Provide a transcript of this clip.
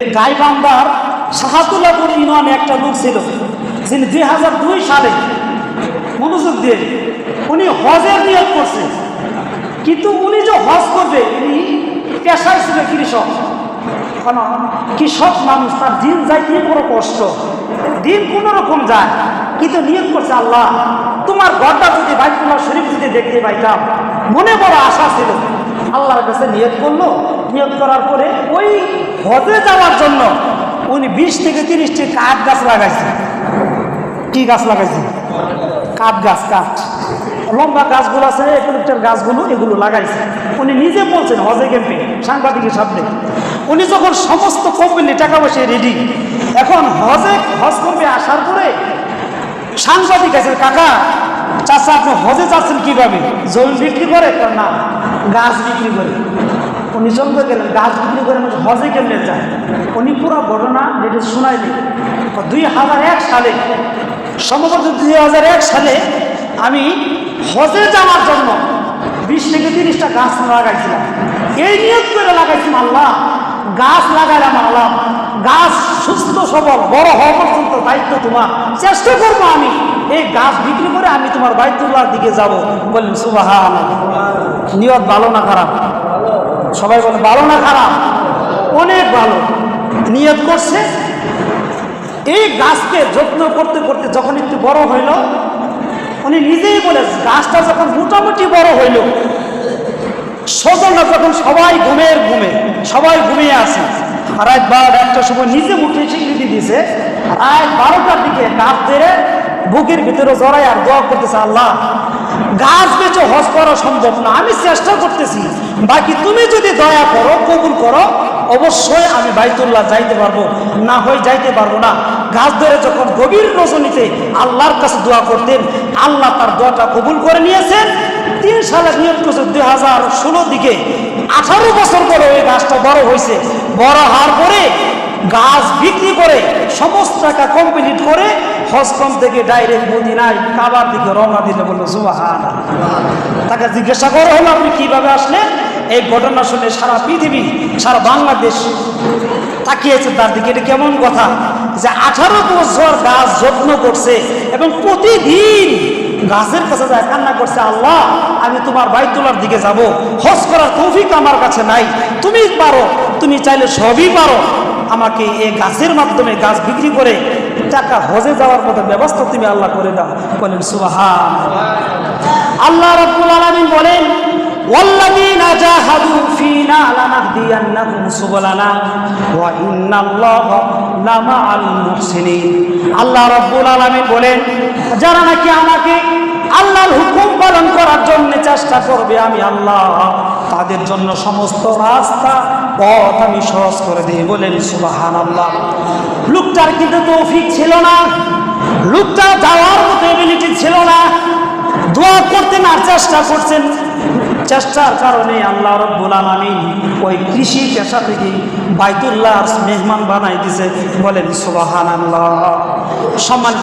গাইবান্ধার সাহাতুল্লাপুর ইউনিয়নে একটা লোক ছিল, যিনি দুই হাজার দুই সালে মনোযোগ দিয়ে উনি হজের নিয়োগ করছে কিন্তু উনি যে হজ করবে, উনি পেশায় ছিল কৃষক। কেন কৃষক মানুষ, তার দিন যাইতে বড় কষ্ট। দিন কোনো রকম যায়, কিন্তু নিয়োগ করছে, আল্লাহ, তোমার ঘরটা যদি বাইকুল্লাহ শরীফ যদি দেখতে পাইতাম, মনে বড় আশা ছিল। আল্লাহর কাছে নিয়োগ করল। নিয়োগ করার পরে ওই হজে যাওয়ার জন্য উনি বিশ থেকে তিরিশটি কাঠ গাছ লাগাইছে। কি গাছ লাগাইছে? কাঠ গাছ, কাঠ। লম্বা গাছগুলো আছে ইউক্যালিপটার গাছগুলো এগুলো লাগাইছে। উনি নিজে বলছেন হজে ক্যাম্পে, সাংবাদিকের সামনে। উনি যখন সমস্ত কোম্পানি টাকা পয়সা রেডি এখন হজে, হজ করবে আসার পরে সাংবাদিক আছে, কাকা চাষা আপনি হজে যাচ্ছেন কীভাবে? জমি বিক্রি করে? না, গাছ বিক্রি করে। উনি চলতে গেলেন, গাছ বিক্রি করে মানুষ হজে কেমনে যায়। উনি পুরো ঘটনা যেটা শোনাইনি দুই হাজার এক সালে, সম্ভবত দুই হাজার এক সালে আমি হজে যাওয়ার জন্য বিশ থেকে তিরিশটা গাছ লাগাইছিলাম। এই নিয়োগ করে লাগাইছিলাম, আল্লাহ, গাছ লাগাইলাম আল্লাহ, গাছ সুস্থ সবল, বড় হওয়া পর্যন্ত দায়িত্ব তোমার। চেষ্টা করব আমি, এই গাছ বিক্রি করে আমি তোমার বাইতুল্লাহর দিকে যাব। বললেন সুবাহান নিয়ত ভালো না খারাপ? সবাই বলে, ভালো না খারাপ? অনেক ভালো। নিয়ত করছে। এই গাছকে যত্ন করতে করতে যখন একটু বড় হইল, উনি নিজেই বলে, গাছটা যখন মোটামুটি বড় হইল স্বজনরা যখন সবাই ঘুমের ঘুমে, সবাই ঘুমিয়ে আছে। রাত বারোটা একটার সময় নিজে মুখে স্বীকৃতি দিছে রাত বারোটার দিকে গাছ ধরে বুকের ভিতরে জড়াই আর দোয়া করতেছে, আল্লাহ গাছ বেঁচে হজ করা সম্ভব না, আমি চেষ্টা করতেছি। বাকি তুমি যদি দয়া করো, কবুল করো, অবশ্যই আমি বাইতুল্লাহ যাইতে পারব। না হয় যাইতে পারব না। গাছ ধরে যখন গভীর রজনীতে আল্লাহর কাছে দোয়া করতেন, আল্লাহ তার দোয়াটা কবুল করে নিয়েছেন। তিন সালে নিয়োগ করছে দুই হাজার ষোলো দিকে। আঠারো বছর পরে ওই গাছটা বড় হয়েছে। বড় হওয়ার পরে গাছ বিক্রি করে সমস্ত টাকা কমপ্লিট করে হজকম থেকে ডাইরেক্ট মদিনায় কাবার দিকে রওনা দিলে, বলল জুবাহান তাকে জিজ্ঞাসা করা হলো, আপনি কীভাবে আসলেন? এই ঘটনা শুনে সারা পৃথিবী, সারা বাংলাদেশ তাকিয়েছে তার দিকে। এটা কেমন কথা? যে আঠারো বছর গাছ যত্ন করছে এবং প্রতিদিন গাছের কাছে যায়, কান্না করছে, আল্লাহ, আমি তোমার বাইতুলার দিকে যাব। হজ করার তৌফিক আমার কাছে নাই। তুমি পারো, তুমি চাইলে সবই পারো। আমাকে এই গাছের মাধ্যমে গাছ বিক্রি করে টাকা হজে যাওয়ার মতো ব্যবস্থা তুমি আল্লাহ করে দাও বলেন সুবাহান আল্লাহ রব্বুল আলামিন বলেন والذين جاهدوا فينا لنهدينهم سبلنا وإن الله لمع المحسنين আল্লাহ রব্বুল আলামিন বলেন যারা নাকি আমাকে আল্লাহর হুকুম পালন করার জন্য চেষ্টা করবে আমি আল্লাহ তাদের জন্য সমস্ত রাস্তা পথ আমি সহজ করে দিই বলেন সুবাহান আল্লাহ লোকটার কিন্তু তৌফিক ছিল না। লোকটা যাওয়ার মতো এবিলিটি ছিল না। দোয়া করতেন আর চেষ্টা করছেন। চেষ্টার কারণে আল্লাহ রব্বুল আলামিন ওই কৃষি পেশা থেকে বাইতুল্লাহ মেহমান বানাই দিছে। বলেন সুবাহান আল্লাহ সম্মান